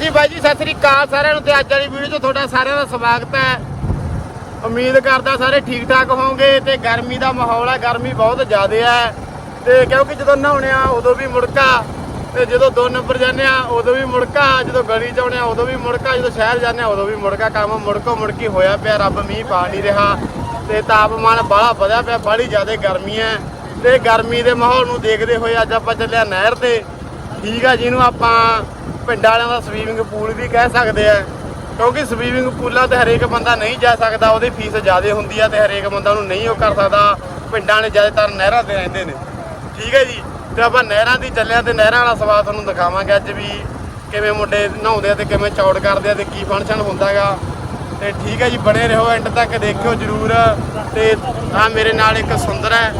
ਹਾਂਜੀ ਬਾਈ ਜੀ, ਸਤਿ ਸ੍ਰੀ ਅਕਾਲ ਸਾਰਿਆਂ ਨੂੰ ਤੇ ਅੱਜ ਵਾਲੀ ਵੀਡੀਓ 'ਚ ਤੁਹਾਡਾ ਸਾਰਿਆਂ ਦਾ ਸਵਾਗਤ ਹੈ। ਉਮੀਦ ਕਰਦਾ ਸਾਰੇ ਠੀਕ ਠਾਕ ਹੋਵੋਗੇ ਤੇ ਗਰਮੀ ਦਾ ਮਾਹੌਲ ਹੈ, ਗਰਮੀ ਬਹੁਤ ਜ਼ਿਆਦਾ ਹੈ। ਤੇ ਕਿਉਂਕਿ ਜਦੋਂ ਨਹਾਉਣੇ ਆ, ਉਦੋਂ ਵੀ ਮੁੜਕਾ। ਤੇ ਜਦੋਂ ਦੋ ਨੰਬਰ ਜਾਂਦੇ ਆ, ਉਦੋਂ ਵੀ ਮੁੜਕਾ। ਜਦੋਂ ਗਲੀ 'ਚ ਆਉਣੇ ਆ, ਉਦੋਂ ਵੀ ਮੁੜਕਾ। ਜਦੋਂ ਸ਼ਹਿਰ ਜਾਂਦੇ ਆ, ਉਦੋਂ ਵੀ ਮੁੜਕਾ। ਕੰਮ ਮੁੜਕੋ ਮੁੜਕੀ ਹੋਇਆ ਪਿਆ, ਰੱਬ ਮੀਂਹ ਪਾ ਨਹੀਂ ਰਿਹਾ। ਤੇ ਤਾਪਮਾਨ ਬਾਹਲਾ ਵਧਿਆ ਪਿਆ, ਬਾਹਲੀ ਜ਼ਿਆਦਾ ਗਰਮੀ ਹੈ। ਤੇ ਗਰਮੀ ਦੇ ਮਾਹੌਲ ਨੂੰ ਦੇਖਦੇ ਹੋਏ ਅੱਜ ਆਪਾਂ ਚੱਲਿਆ ਨਹਿਰ ਤੇ। ਠੀਕ ਆ ਜਿਹਨੂੰ ਆਪਾਂ ਪਿੰਡਾਂ ਵਾਲਿਆਂ ਦਾ ਸਵੀਮਿੰਗ ਪੂਲ ਵੀ ਕਹਿ ਸਕਦੇ ਆ। ਕਿਉਂਕਿ ਸਵੀਮਿੰਗ ਪੂਲਾਂ ਤੇ ਹਰੇਕ ਬੰਦਾ ਨਹੀਂ ਜਾ ਸਕਦਾ, ਉਹਦੀ ਫੀਸ ਜ਼ਿਆਦਾ ਹੁੰਦੀ ਆ ਤੇ ਹਰੇਕ ਬੰਦਾ ਉਹਨੂੰ ਨਹੀਂ ਉਹ ਕਰ ਸਕਦਾ। ਪਿੰਡਾਂ ਵਾਲੇ ਜ਼ਿਆਦਾਤਰ ਨਹਿਰਾਂ ਤੇ ਰਹਿੰਦੇ ਨੇ। ਠੀਕ ਹੈ ਜੀ? ਤੇ ਆਪਾਂ ਨਹਿਰਾਂ ਦੀ ਚੱਲਿਆ ਤੇ ਨਹਿਰਾਂ ਵਾਲਾ ਸਵਾਦ ਤੁਹਾਨੂੰ ਦਿਖਾਵਾਂਗੇ ਅੱਜ ਵੀ ਕਿਵੇਂ ਮੁੰਡੇ ਨਹਾਉਂਦੇ ਆ ਤੇ ਕਿਵੇਂ ਚੌੜ ਕਰਦੇ ਆ ਤੇ ਕੀ ਫੰਕਸ਼ਨ ਹੁੰਦਾਗਾ। ਤੇ ਠੀਕ ਹੈ ਜੀ, ਬਣੇ ਰਹੋ ਐਂਡ ਤੱਕ, ਦੇਖਿਓ ਜਰੂਰ। ਤੇ ਆ ਮੇਰੇ ਨਾਲ ਇੱਕ ਸੁੰਦਰ ਹੈ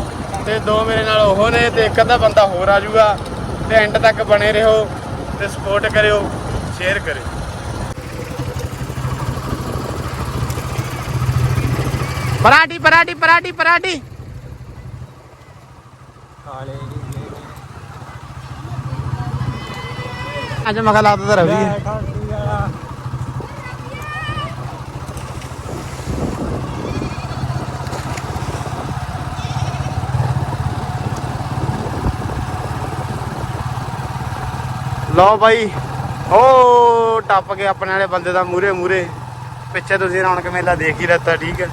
ਤੇ ਦੋ ਮੇਰੇ ਨਾਲ ਉਹ ਨੇ ਤੇ ਇੱਕ ਅੱਧਾ ਬੰਦਾ ਹੋਰ ਆ ਜਾਊਗਾ। ਤੇ ਐਂਡ ਤੱਕ ਬਣੇ ਰਹੋ। ਤੇ ਸਪੋਰਟ ਕਰਿਓ ਸ਼ੇਅਰ ਕਰਿਓ। ਪਰਾਠੀ ਪਰਾਠੀ ਪਰਾਠੀ ਪਰਾਠੀ। ਅੱਜ ਮਗਾ ਲਾਤਾ ਰਵੀ। ਹੈ ਲਓ ਬਾਈ ਓ ਟੱਪ ਕੇ ਆਪਣੇ ਵਾਲੇ ਬੰਦੇ ਦਾ ਮੂਰੇ ਮੂਰੇ ਪਿੱਛੇ ਤੁਸੀਂ ਰੌਣਕ ਮੇਲਾ ਦੇਖ ਹੀ ਲੱਤਾ ਠੀਕ ਹੈ।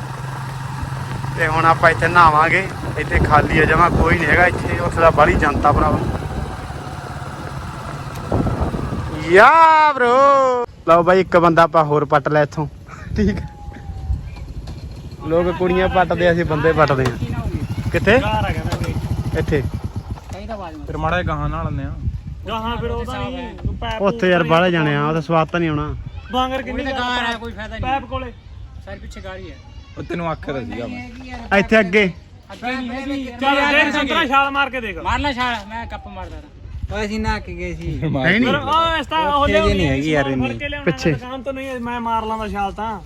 ਤੇ ਹੁਣ ਆਪਾਂ ਇੱਥੇ ਨਹਾਵਾਂਗੇ ਇੱਥੇ ਖਾਲੀ ਹੈ ਜਮਾ ਕੋਈ ਨਹੀਂ ਹੈਗਾ ਇੱਥੇ ਉੱਥੇ ਦਾ ਬਾਹਲੀ ਜਨਤਾ ਭਰਾਵਾ। ਯਾ ਬ్రో ਲਓ ਬਾਈ ਇੱਕ ਬੰਦਾ ਆਪਾਂ ਹੋਰ ਪੱਟ ਲਿਆ ਇੱਥੋਂ। ਠੀਕ। ਲੋਕ ਕੁੜੀਆਂ ਪੱਟਦੇ ਅਸੀਂ ਬੰਦੇ ਪੱਟਦੇ ਆ ਕਿੱਥੇ? ਇੱਥੇ। ਫਿਰ ਮਾੜਾ ਜਿਹਾ ਗਾਹਾਂ ਨਾਲ ਲੈਂਦੇ ਆ ਗਾਹਾਂ ਫਿਰ ਉਹਦਾ ਨਹੀਂ ਤੂੰ ਪੈਪ ਉੱਥੇ ਯਾਰ ਬਾਹਲੇ ਜਾਣੇ ਆ ਉਹਦਾ ਸਵਾਦ ਤਾਂ ਨਹੀਂ ਆਉਣਾ। ਬਾਂਗਰ ਕਿੰਨੀ ਕਾਰ ਹੈ ਕੋਈ ਫਾਇਦਾ ਨਹੀਂ। ਪੈਪ ਕੋਲੇ। ਸਾਰੇ ਪਿੱਛੇ ਗਾੜੀ ਹੈ ਉਹ ਤੈਨੂੰ ਆਖਿਆ ਸੀਗਾ ਮੈਂ ਇੱਥੇ ਅੱਗੇ। ਅੱਗੇ ਨਹੀਂ ਹੈਗੀ। ਚੱਲ ਦੇਖ ਸੰਤਰਾ ਛਾਲ ਮਾਰ ਕੇ ਦੇਖ। ਮਾਰ ਲੈ ਛਾਲ ਮੈਂ ਕੱਪ ਮਾਰਦਾ ਅਸੀਂ ਨਾ ਕੇ ਗਏ ਸੀ। ਹੈ ਨਹੀਂ ਉਹ ਇਸ ਤਾਂ ਉਹ ਲਿਆਉਣੀ ਨਹੀਂ ਹੈਗੀ ਯਾਰ ਇੰਨੀ। ਪਿੱਛੇ। ਦੁਕਾਨ ਤੋਂ ਨਹੀਂ ਮੈਂ ਮਾਰ ਲਾਂਦਾ ਛਾਲ ਤਾਂ।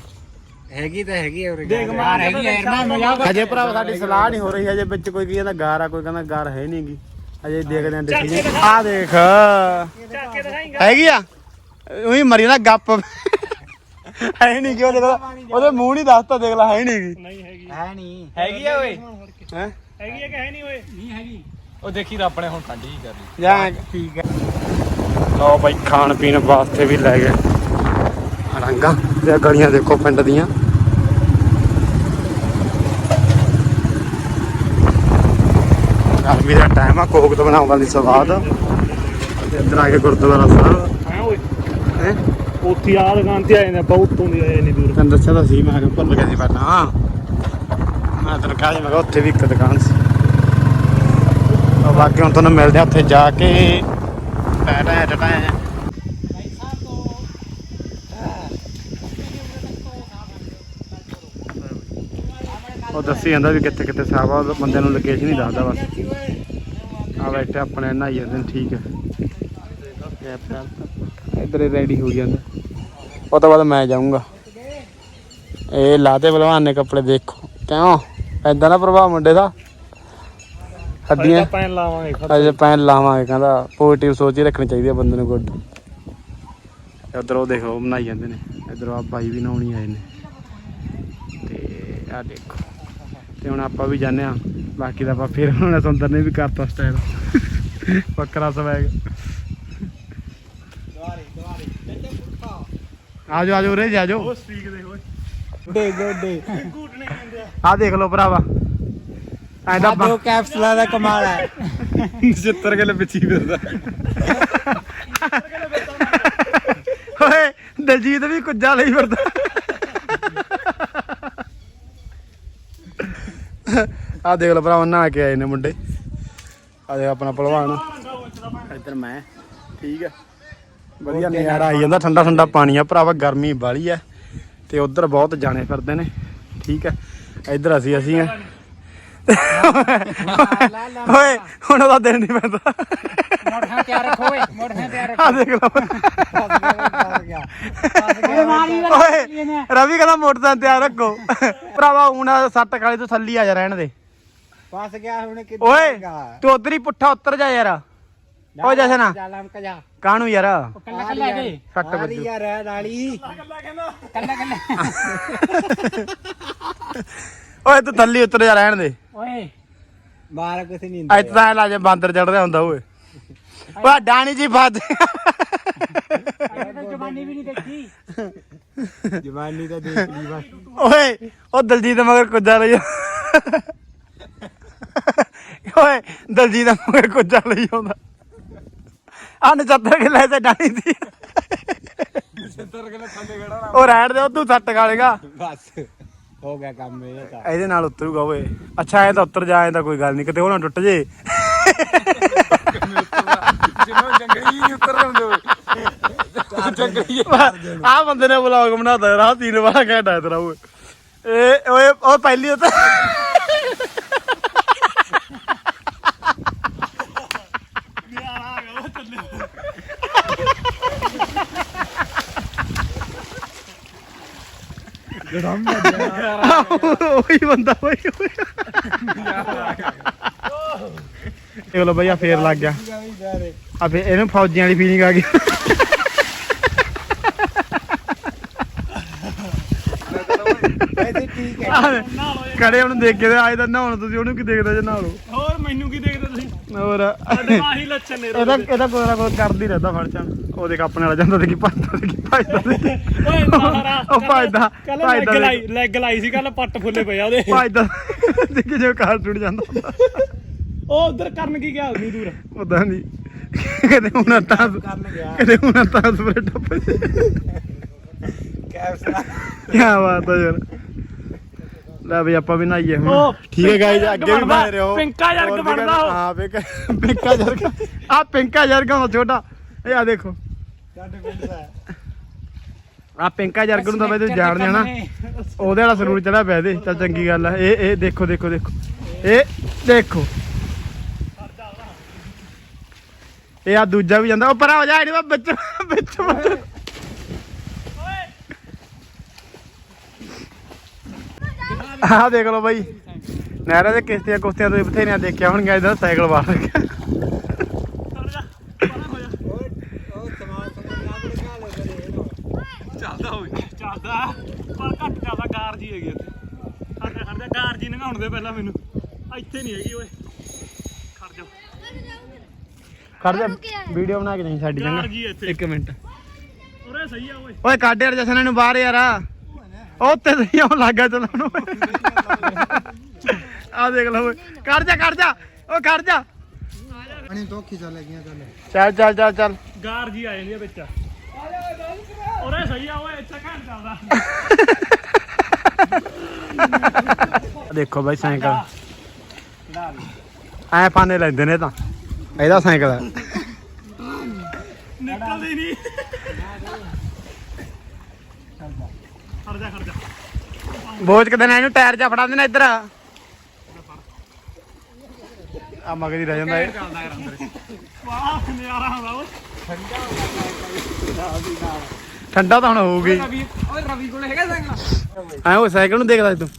ਹੈਗੀ ਤਾਂ ਹੈਗੀ ਉਰੇ ਦੇਖ ਮਾਰ ਹੈਗੀ ਯਾਰ ਮੈਂ ਮਜ਼ਾਕ ਅਜੇ ਭਰਾ ਸਾਡੀ ਸਲਾਹ ਨਹੀਂ ਹੋ ਰਹੀ ਹਜੇ ਵਿੱਚ ਕੋਈ ਕਹਿੰਦਾ ਗਾਰ ਆ ਕੋਈ ਕਹਿੰਦਾ ਗਾਰ ਹੈ ਨਹੀਂਗੀ ਅਜੇ ਦੇਖਦੇ ਆਂ ਡਿਸੀਜਨ ਆ ਦੇਖ। ਦਿਖਾਏਗਾ। ਹੈਗੀ ਆ? ਉਹੀ ਮਰੀ ਨਾ ਗੱਪ। ਹੈ ਨਹੀਂ ਕਿ ਉਹਦੇ ਉਹਦੇ ਮੂੰਹ ਨਹੀਂ ਦੱਸਦਾ ਦੇਖ ਲੈ ਹੈ ਨਹੀਂ ਨਹੀਂ ਹੈਗੀ। ਹੈ ਨਹੀਂ। ਹੈਗੀ ਆ ਓਏ? ਹੈ? ਹੈਗੀ ਹੈ ਕਿ ਹੈ ਨਹੀਂ ਓਏ? ਨਹੀਂ ਹੈਗੀ। ਉਹ ਦੇਖੀ ਤਾਂ ਆਪਣੇ ਹੁਣ ਠੰਡੀ ਹੀ ਕਰ ਲਈ। ਜਾਂ। ਠੀਕ ਹੈ ਲਓ ਬਾਈ ਖਾਣ ਪੀਣ ਵਾਸਤੇ ਵੀ ਲੈ ਗਏ। ਰੰਗਾ ਤੇ ਗਲੀਆਂ ਦੇਖੋ ਪਿੰਡ ਦੀਆਂ। ਗਰਮੀ ਦਾ ਟਾਈਮ ਆ ਕੋਕ ਤੋਂ ਬਣਾਉਣ ਵਾਲੀ ਸਵਾਦ। ਤੇ ਇੱਧਰ ਆ ਕੇ ਗੁਰਦੁਆਰਾ ਸਾਹਿਬ। ਹੈ ਓਏ? ਹੈ? ਉੱਥੇ ਆ ਦੁਕਾਨ ਤੇ ਆਏ ਨੇ ਬਹੁਤ ਤੋਂ ਦੀ ਆਏ ਨਹੀਂ ਦੂਰ। ਤੈਨੂੰ ਦੱਸਿਆ ਤਾਂ ਸੀ ਮੈਂ ਕਿਹਾ ਭੁੱਲ ਗਿਆ ਸੀ ਪਹਿਲਾਂ। ਮੈਂ ਤੈਨੂੰ ਕਿਹਾ ਸੀ ਮੈਂ ਕਿਹਾ ਉੱਥੇ ਵੀ ਇੱਕ ਦੁਕਾਨ ਸੀ। ਬਾਕੀ ਹੁਣ ਤੁਹਾਨੂੰ ਮਿਲਦੇ ਆ ਉੱਥੇ ਜਾ ਕੇ। ਟੈ ਟੈ ਉਹ ਦੱਸੀ ਜਾਂਦਾ ਵੀ ਕਿੱਥੇ ਕਿੱਥੇ ਸਾਹਬ ਆ ਬੰਦੇ ਨੂੰ ਲੋਕੇਸ਼ਨ ਹੀ ਦੱਸਦਾ ਬਸ। ਆ ਬੈਠੇ ਆਪਣੇ ਨਹਾਈ ਜਾਂਦੇ ਠੀਕ ਹੈ ਇੱਧਰ ਰੈਡੀ ਹੋ ਜਾਂਦਾ। ਉਹ ਤੋਂ ਬਾਅਦ ਮੈਂ ਜਾਊਂਗਾ। ਇਹ ਲਾਤੇ ਭਲਵਾਨ ਨੇ ਕੱਪੜੇ ਦੇਖੋ। ਕਿਉਂ? ਐਦਾਂ ਨਾ ਪ੍ਰਭਾਵ ਮੁੰਡੇ ਦਾ। ਹੱਡੀਆਂ ਪੈਨ ਲਾਵਾਂਗੇ ਅਜੇ ਪੈਨ ਲਾਵਾਂਗੇ ਕਹਿੰਦਾ ਪੋਜ਼ਿਟਿਵ ਸੋਚ ਹੀ ਰੱਖਣੀ ਚਾਹੀਦੀ ਹੈ ਬੰਦੇ ਨੂੰ ਗੁੱਡ ਉਧਰ ਉਹ ਦੇਖੋ ਬਣਾਈ ਜਾਂਦੇ ਨੇ। ਇਧਰ ਆ ਬਾਈ ਵੀ ਨਹਾਉਣੀ ਆਏ ਨੇ। ਤੇ ਆ ਦੇਖੋ। ਤੇ ਹੁਣ ਆਪਾਂ ਵੀ ਜਾਂਦੇ ਆ ਬਾਕੀ ਦਾ ਆਪਾਂ ਫਿਰ ਹੁਣ ਸੁੰਦਰ ਨੇ ਵੀ ਕਰਤਾ ਸਟਾਈਲ ਬੱਕਰਾ ਸਵੈਗ ਆਜੋ ਆਜੋ ਰੇ ਜਾਜੋ ਉਹ ਸਟ੍ਰੀਕ ਦੇ ਓਏ। ਡੇ ਗੋਡੇ ਘੂਟਣੇ ਕਹਿੰਦੇ ਆ। ਆ ਦੇਖ ਲਓ ਭਰਾਵਾ। ਐਂਦਾ ਦੋ ਕੈਪਸੂਲਾਂ ਦਾ ਕਮਾਲ ਹੈ। 70 ਕਿਲੇ ਪਿੱਛੇ ਫਿਰਦਾ। ਓਏ ਦਲਜੀਤ ਵੀ ਕੁੱਜਾ ਲਈ ਫਿਰਦਾ। ਆ ਦੇਖ ਲਓ ਭਰਾਵਾ ਨਹਾ ਕੇ ਆਏ ਨੇ ਮੁੰਡੇ। ਆ ਦੇਖ ਆਪਣਾ ਪਹਿਲਵਾਨ ਇੱਧਰ ਮੈਂ। ਠੀਕ ਹੈ ਵਧੀਆ ਨਜ਼ਾਰਾ ਆਈ ਜਾਂਦਾ ਠੰਡਾ ਠੰਡਾ ਪਾਣੀ ਆ। ਭਰਾਵਾ ਗਰਮੀ ਬਾਲੀ ਆ ਤੇ ਉਧਰ ਬਹੁਤ ਜਾਣੇ ਫਿਰਦੇ ਨੇ। ਠੀਕ ਹੈ ਇੱਧਰ ਅਸੀਂ ਅਸੀਂ ਆ। ਓਏ ਹੁਣ ਉਹਦਾ ਦਿਨ ਨਹੀਂ ਪੈਂਦਾ ਮੋਟਰ ਤਿਆਰ ਰੱਖੋ ਓਏ ਮੋਟਰ ਤਿਆਰ ਆ ਦੇਖ ਲਓ। ਓਏ ਰਵੀ ਕਹਿੰਦਾ ਮੋਟਰਸਾਈਕਲ ਤਿਆਰ ਰੱਖੋ। ਭਰਾਵਾ ਹੁਣ ਸੱਟ ਖਾਲੀ ਤੋਂ ਥੱਲੀ ਆ ਜਾ ਰਹਿਣ ਦੇ। ਫਸ ਗਿਆ ਹੁਣ ਕਿੱਦਾਂ ਓਏ? ਤੂੰ ਉਧਰ ਹੀ ਪੁੱਠਾ ਉੱਤਰ ਜਾ ਯਾਰ। ਓ ਜਸਨ ਜਾ ਲਮਕ ਜਾ। ਕਾਹਨੂੰ ਯਾਰ? ਕੱਲਾ ਕੱਲਾ ਗਏ ਸੱਟ ਮਾਰੀ ਵੱਜੂ ਯਾਰ ਨਾਲੀ ਕੱਲਾ ਕੱਲਾ। ਓਏ ਤੂੰ ਥੱਲੇ ਉਤਰ ਜਾ ਰਹਿਣ ਦੇ। ਓਏ। ਬਾਹਰ ਕੁਛ ਨਹੀਂ ਅੱਜ ਤਾਂ ਐ ਲਾ ਜੇ ਬਾਂਦਰ ਚੜਦਾ ਹੁੰਦਾ ਓਏ। ਓਏ ਡਾਣੀ ਜੀ ਫਸ ਤਾਂ ਜਵਾਨੀ ਵੀ ਨਹੀਂ ਦੇਖੀ। ਜਵਾਨੀ ਤਾਂ ਦੇਖ ਲਈ ਬਸ। ਓਏ ਉਹ ਦਲਜੀਤ ਮਗਰ ਕੁੱਜਾ ਲਈ ਓਏ ਦਲਜੀਤ ਮਗਰ ਕੁੱਜਾ ਲਈ ਆਉਂਦਾ। ਆ ਨਚੱਤਰ ਕੇ ਲੈ ਤੇ ਡਾਣੀ ਦੀ ਉਹ ਰਹਿਣ ਦੇ ਉਹ ਤੂੰ ਸੱਟ ਗਾਲੇਗਾ ਬਸ ਹੋ ਗਿਆ ਕੰਮ ਇਹ ਤਾਂ। ਇਹਦੇ ਨਾਲ ਉਤਰੂਗਾ ਓਏ। ਅੱਛਾ ਐ ਤਾਂ ਉਤਰ ਜਾ ਐ ਤਾਂ ਕੋਈ ਗੱਲ ਨਹੀਂ ਕਿਤੇ ਉਹ ਨਾ ਟੁੱਟ ਜੇ। ਜਿੰਨੋਂ ਜੰਗਲੀ ਨਹੀਂ ਉਤਰ ਹੁੰਦੇ ਓਏ ਜੰਗਲੀ ਆ ਬੰਦੇ ਨੇ ਵਲੌਗ ਬਣਾਤਾ ਰਾਹ ਤੀਨ ਵਾਲਾ ਘੰਟਾ ਤੇਰਾ ਓਏ। ਇਹ ਓਏ ਉਹ ਪਹਿਲੀ ਉਤੇ ਉਹੀ ਬੰਦਾ ਓਏ ਇਹ ਲੋ ਭਈਆ, ਫੇਰ ਲੱਗ ਗਿਆ। ਆ ਫੇ ਇਹਨੂੰ ਫੌਜੀਆਂ ਵਾਲੀ ਫੀਲਿੰਗ ਆ ਗਈ। ਵੈਸੇ ਠੀਕ ਹੈ। ਕੜੇ ਉਹਨੂੰ ਦੇਖ ਕੇ ਤੇ ਆਏ ਤਾਂ ਨਹਾਉਣ ਤੁਸੀਂ ਉਹਨੂੰ ਕੀ ਦੇਖਦੇ ਜੇ ਨਹਾਲੋ ਹੋਰ ਮੈਨੂੰ ਕੀ ਦੇਖਦੇ ਤੁਸੀਂ? ਹੋਰ। ਸਾਡੇ ਆਹੀ ਲੱਛਣ ਨੇ ਇਹਦਾ ਇਹਦਾ ਕੋਈ ਨਾ ਕੋਈ ਕਰਦੀ ਰਹਿੰਦਾ ਫੜਚਣ ਉਹ ਦੇਖ ਆਪਣੇ ਵਾਲਾ ਜਾਂਦਾ ਤੇ ਕੀ ਭੱਜਦਾ ਤੇ ਕੀ ਭੱਜਦਾ ਤੇ ਓਏ ਮਾਰਾ ਉਹ ਭੱਜਦਾ ਕੱਲ ਭੱਜਦਾ ਲਾਈ ਲੈਗ ਲਾਈ ਸੀ ਕੱਲ ਪੱਟ ਫੁੱਲੇ ਪਿਆ ਉਹਦੇ। ਭੱਜਦਾ ਤੇ ਕਿ ਜੋ ਕਾਰ ਟੁੱਟ ਜਾਂਦਾ। ਉਹ ਉਧਰ ਕਰਨ ਕੀ ਗਿਆ ਉਨੀ ਦੂਰ? ਉਦਾਂ ਨਹੀਂ ਕਦੇ ਹੁਣ ਤਾਂ ਕਰਨ ਗਿਆ। ਕਦੇ ਹੁਣ ਤਾਂ ਸਪਰੇ ਟੱਪ ਕੀ ਬਾਤ ਹੈ ਯਾਰ। ਲੈ ਬਈ ਆਪਾਂ ਵੀ ਨਹਾਈਏ ਹੁਣ। ਠੀਕ ਹੈ ਪਿੰਕਾ ਅੱਗੇ ਵੀ ਬਣੇ ਰਹੋ। ਪਿੰਕਾ ਜਰਗ ਵੀ ਬਣਦਾ। ਹਾਂ ਪਿੰਕਾ ਪਿੰਕਾ ਜਰਗ ਆ ਪਿੰਕਾ ਜਰਗ ਹੁੰਦਾ ਛੋਟਾ। ਇਹ ਆ ਦੇਖੋ। ਦਾ ਆ ਪਿੰਕਾ ਜਰਗ ਨੂੰ ਤਾਂ ਜਾਣਦੇ ਹੋ ਨਾ। ਉਹਦੇ ਵਾਲਾ ਸਰੂਰ ਚੜਾ ਪਿਆ ਇਹਦੇ। ਚੱਲ ਚੰਗੀ ਗੱਲ ਆ। ਇਹ ਇਹ ਦੇਖੋ ਦੇਖੋ ਦੇਖੋ। ਇਹ ਦੇਖੋ। ਇਹ ਆ ਦੂਜਾ ਵੀ ਜਾਂਦਾ। ਉਹ ਪਰਾਂ ਹੋ ਜਾ ਇਹਦੇ ਵਿੱਚ ਵਿੱਚ ਵਿੱਚ ਆਹ ਦੇਖ ਲਓ ਬਾਈ। ਨਹਿਰਾਂ ਦੇ ਕਿਸ਼ਤੀਆਂ ਕੁਸ਼ਤੀਆਂ ਤੁਸੀਂ ਬਥੇਰੀਆਂ ਦੇਖਿਆ ਹੋਣਗੀਆਂ ਇਦਾਂ ਸਾਈਕਲ ਵਾਰ ਰੱਖਿਆ। ਉਹ ਉਹ ਸਮਾਨ ਸਮਾਨ ਨਾ ਬੜਕਾ ਲੋ ਕਰੇ ਇਹਨੂੰ ਚੱਲਦਾ। ਓਏ ਚੱਲਦਾ ਪਰ ਘੱਟ ਜ਼ਿਆਦਾ ਗਾਰ ਜੀ ਹੈਗੀ ਇੱਥੇ। ਖੜਦਾ ਖੜਦਾ ਗਾਰ ਜੀ ਨਗਾਉਣ ਦੇ ਪਹਿਲਾਂ ਮੈਨੂੰ। ਇੱਥੇ ਨਹੀਂ ਹੈਗੀ ਓਏ। ਖੜ ਜਾ। ਖੜ ਜਾ। ਵੀਡੀਓ ਬਣਾ ਕੇ ਨਹੀਂ ਸਾਡੀ ਚੰਗਾ ਮਿੰਟ। ਉਰੇ ਸਹੀ ਆ ਓਏ। ਓਏ ਕੱਢ ਯਾਰ ਜਸਨ ਇਹਨੂੰ ਬਾਹਰ ਯਾਰ ਆ। ਉਹ ਤੇ ਸਹੀ ਆ, ਉਹ ਲੱਗਾ ਚਲਾਉਣ ਆ ਦੇਖ ਲਓ ਓਏ। ਕੱਢ ਜਾ ਕੱਢ ਜਾ। ਓ ਕੱਢ ਜਾ। ਪਾਣੀ ਤੋਂ ਖਿਚਾ ਲੱਗੀਆਂ ਚੱਲ। ਚੱਲ ਚੱਲ ਚੱਲ ਚੱਲ। ਗਾਰ ਜੀ ਆ ਜਾਂਦੀ ਆ ਵਿੱਚ। ਉਰੇ ਸਹੀ ਆ ਓਏ ਇੱਥੇ ਘੰਟ ਚੱਲਦਾ। ਦੇਖੋ ਬਾਈ ਸਾਈਕਲ। ਐ ਫਾਨੇ ਲੈਂਦੇ ਨੇ ਤਾਂ। ਇਹਦਾ ਸਾਈਕਲ ਹੈ। ਨਿਕਲਦੀ ਨਹੀਂ। ਖੜ ਜਾ ਖੜ ਜਾ ਬੋਝ ਨਾ ਇਹਨੂੰ ਟਾਇਰ ਜਾ ਫੜਾ ਦੇਣਾ ਇੱਧਰ। ਆ ਮਗਰ ਹੀ ਰਹਿ ਜਾਂਦਾ ਇਹ। ਵਾਹ ਨਜ਼ਾਰਾ ਆਉਂਦਾ ਓਏ। ਠੰਡਾ ਤਾਂ ਹੁਣ ਹੋਊਗੀ। ਓਏ ਰਵੀ ਕੋਲ ਹੈਗਾ ਸਾਈਕਲ? ਐ ਉਹ ਸਾਈਕਲ ਨੂੰ ਦੇਖਦਾ ਤੂੰ।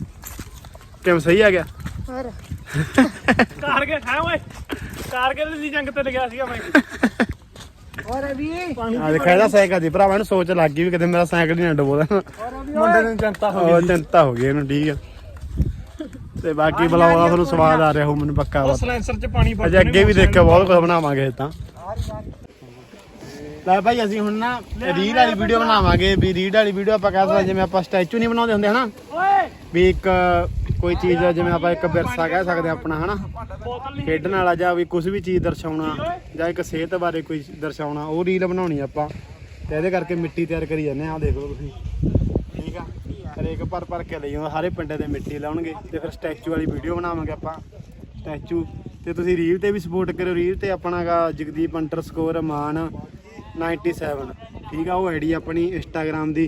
ਕਿਵੇਂ ਸਹੀ ਆ ਗਿਆ? ਕਾਰਗੇ ਹੈ ਓਏ। ਕਾਰਗੇ ਦੀ ਜੰਗ ਤੇ ਲੱਗਿਆ ਸੀਗਾ ਮੈਂ। ਓ ਰਵੀ। ਆ ਦੇਖ ਇਹਦਾ ਸਾਈਕਲ ਦੀ ਭਰਾਵਾ ਨੂੰ ਸੋਚ ਲੱਗ ਗਈ ਵੀ ਕਿਤੇ ਮੇਰਾ ਸਾਈਕਲ ਹੀ ਨਾ ਡੁੱਬੋ। ਦਾ ਮੁੰਡੇ ਨੂੰ ਜਨਤਾ ਉਹ ਚਿੰਤਾ ਹੋ ਗਈ ਇਹਨੂੰ ਠੀਕ ਆ। ਤੇ ਬਾਕੀ ਬਲੌਗ ਦਾ ਤੁਹਾਨੂੰ ਸਵਾਦ ਆ ਰਿਹਾ ਹੋ ਮੈਨੂੰ ਪੱਕਾ ਵਾ ਸਲੈਂਸਰ ਚ ਪਾਣੀ ਪਾ ਅਜੇ ਅੱਗੇ ਵੀ ਦੇਖਿਓ ਬਹੁਤ ਕੁਝ ਬਣਾਵਾਂਗੇ ਇਹ ਤਾਂ। ਲੈ ਭਾਈ ਅਸੀਂ ਹੁਣ ਨਾ ਰੀਲ ਵਾਲੀ ਵੀਡੀਓ ਬਣਾਵਾਂਗੇ। ਵੀ ਰੀਲ ਵਾਲੀ ਵੀਡੀਓ ਆਪਾਂ ਕਹਿ ਸਕਦੇ ਜਿਵੇਂ ਆਪਾਂ ਸਟੈਚੂ ਨਹੀਂ ਬਣਾਉਂਦੇ ਹੁੰਦੇ ਹਨਾ? ਵੀ ਇੱਕ ਕੋਈ ਚੀਜ਼ ਜਿਵੇਂ ਆਪਾਂ ਇੱਕ ਵਿਰਸਾ ਕਹਿ ਸਕਦੇ ਹਾਂ ਆਪਣਾ ਹਨਾ? ਖੇਡਣ ਵਾਲਾ ਜਾਂ ਵੀ ਕੁਝ ਵੀ ਚੀਜ਼ ਦਰਸਾਉਣਾ ਜਾਂ ਇੱਕ ਸਿਹਤ ਬਾਰੇ ਕੋਈ ਦਰਸਾਉਣਾ ਉਹ ਰੀਲ ਬਣਾਉਣੀ ਆਪਾਂ। ਤੇ ਇਹਦੇ ਕਰਕੇ ਮਿੱਟੀ ਤਿਆਰ ਕਰੀ ਜਾਂਦੇ ਆ ਆਹ ਦੇਖ ਲਓ ਤੁਸੀਂ। ਹਰੇਕ ਪਰ ਪਰ ਕੇ ਲਈ ਆਉਂਦਾ ਸਾਰੇ ਪਿੰਡਾਂ ਦੇ ਮਿੱਟੀ ਲਾਉਣਗੇ ਤੇ ਫਿਰ ਸਟੈਚੂ ਵਾਲੀ ਵੀਡੀਓ ਬਣਾਵਾਂਗੇ ਆਪਾਂ। ਸਟੈਚੂ ਤੇ ਤੁਸੀਂ ਰੀਲ ਤੇ ਵੀ ਸਪੋਰਟ ਕਰਿਓ। ਰੀਲ ਤੇ ਆਪਣਾ ਜਗਦੀਪ ਅੰਡਰਸਕੋਰ ਮਾਨ 97 ਠੀਕ ਆ, ਉਹ ਆਈਡੀ ਆਪਣੀ ਇੰਸਟਾਗ੍ਰam ਦੀ।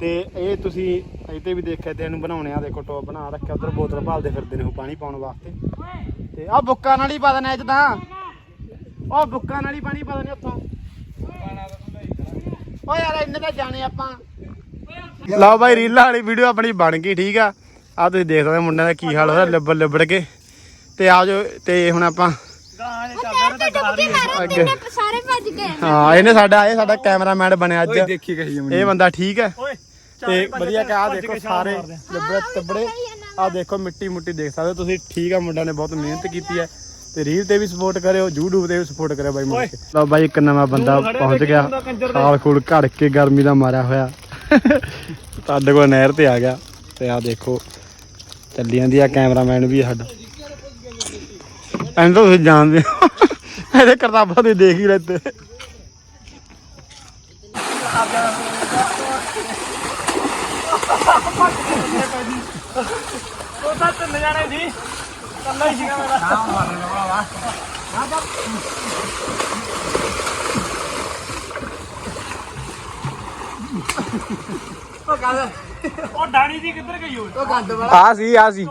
ਤੇ ਇਹ ਤੁਸੀਂ ਇਹ ਵੀ ਦੇਖਿਆ ਤੇ ਇਹਨੂੰ ਬਣਾਉਣੇ ਆ, ਦੇਖੋ ਟੋਪ ਬਣਾ ਰੱਖਿਆ, ਉਧਰ ਬੋਤਲ ਭਾਲਦੇ ਫਿਰਦੇ ਨੇ ਉਹ ਪਾਣੀ ਪਾਉਣ ਵਾਸਤੇ। ਤੇ ਆ ਬੁੱਕਾਂ ਨਾਲ ਹੀ ਪਾ ਦੇਣਾ ਇਹ ਉਹ ਬੁੱਕਾਂ ਨਾਲ ਹੀ ਪਾਣੀ ਪਾ ਦੇਣੇ ਉੱਥੋਂ। ਓ ਯਾਰ, ਇੰਨੇ ਤਾਂ ਜਾਣੇ ਆਪਾਂ। ਲਓ ਬਾਈ ਰੀਲਾਂ ਵਾਲੀ ਵੀਡੀਓ ਆਪਣੀ ਬਣ ਗਈ ਠੀਕ ਆ। ਆ ਤੁਸੀਂ ਦੇਖ ਸਕਦੇ ਹੋ ਮੁੰਡਿਆਂ ਦਾ ਕੀ ਹਾਲ ਹੋਇਆ ਲਿਬੜ ਲਿਬੜ ਕੇ। ਤੇ ਆ ਜਾਓ ਤੇ ਹੁਣ ਆਪਾਂ ਸਾਰੇ ਭੱਜ ਗਏ ਹਾਂ ਇਹਨੇ ਸਾਡਾ ਇਹ ਸਾਡਾ ਕੈਮਰਾਮੈਨ ਬਣਿਆ ਅੱਜ। ਓਏ ਦੇਖੀ ਕਹੀ ਜਮਣੀ ਇਹ ਬੰਦਾ ਠੀਕ ਹੈ ਤੇ ਵਧੀਆ ਕਿ ਭੱਜ ਦੇਖੋ ਸਾਰੇ ਆ। ਲੱਭੜੇ ਤੱਬੜੇ। ਆਹ ਦੇਖੋ ਮਿੱਟੀ ਮੁੱਟੀ ਦੇਖ ਸਕਦੇ ਹੋ ਤੁਸੀਂ। ਠੀਕ ਆ ਮੁੰਡਾ ਨੇ ਬਹੁਤ ਮਿਹਨਤ ਕੀਤੀ ਹੈ ਤੇ ਰੀਲ ਤੇ ਵੀ ਸਪੋਰਟ ਕਰਿਓ YouTube ਤੇ ਵੀ ਸਪੋਰਟ ਕਰਿਓ ਬਾਈ ਮੁੰਡੇ। ਲਓ ਬਾਈ ਇੱਕ ਨਵਾਂ ਬੰਦਾ ਪਹੁੰਚ ਗਿਆ। ਖਾਲ ਖੂਲ ਘੜ ਕੇ ਗਰਮੀ ਦਾ ਮਾਰਿਆ ਹੋਇਆ। ਤੁਹਾਡੇ ਕੋਲ ਨਹਿਰ ਤੇ ਆ ਗਿਆ ਤੇ ਆਹ ਦੇਖੋ ਚੱਲੀ ਜਾਂਦੀ ਆ ਕੈਮਰਾਮੈਨ ਵੀ ਸਾਡਾ। ਐਂ ਤੁਸੀਂ ਜਾਣਦੇ ਹੋ। ਇਹਦੇ ਕਰਤਾਬਾਂ ਦੇ ਦੇਖ ਹੀ ਲੈਤੇ ਉਹ ਤਾਂ ਤਿੰਨ ਜਾਣੇ ਸੀ ਕੱਲਾ ਹੀ ਸੀਗਾ ਮੇਰਾ ਉਹ ਡਾਣੀ ਦੀ ਕਿੱਧਰ ਗਈ ਓਏ? ਆ ਸੀ ਆ ਸੀ।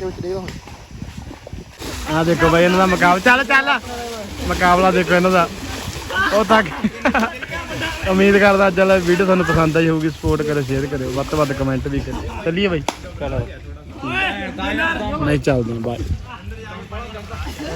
ਤੋੜਤੀ ਓਏ। ਆ। ਦੇਖੋ ਬਾਈ ਇਹਨਾਂ ਦਾ ਮੁਕਾਬਲਾ। ਚੱਲ ਚੱਲ। ਮੁਕਾਬਲਾ ਦੇਖੋ ਇਹਨਾਂ ਦਾ। ਉਹ ਤੱਕ ਉਮੀਦ ਕਰਦਾ ਚੱਲ ਵੀਡੀਓ ਤੁਹਾਨੂੰ ਪਸੰਦ ਆਈ ਹੋਊਗੀ। ਸਪੋਰਟ ਕਰਿਓ ਸ਼ੇਅਰ ਕਰਿਓ। ਵੱਧ ਤੋਂ ਵੱਧ ਕਮੈਂਟ ਵੀ ਕਰਿਓ। ਚੱਲੀਏ ਬਾਈ। ਚਲੋ ਨਹੀਂ ਚੱਲਦੇ ਬਾਏ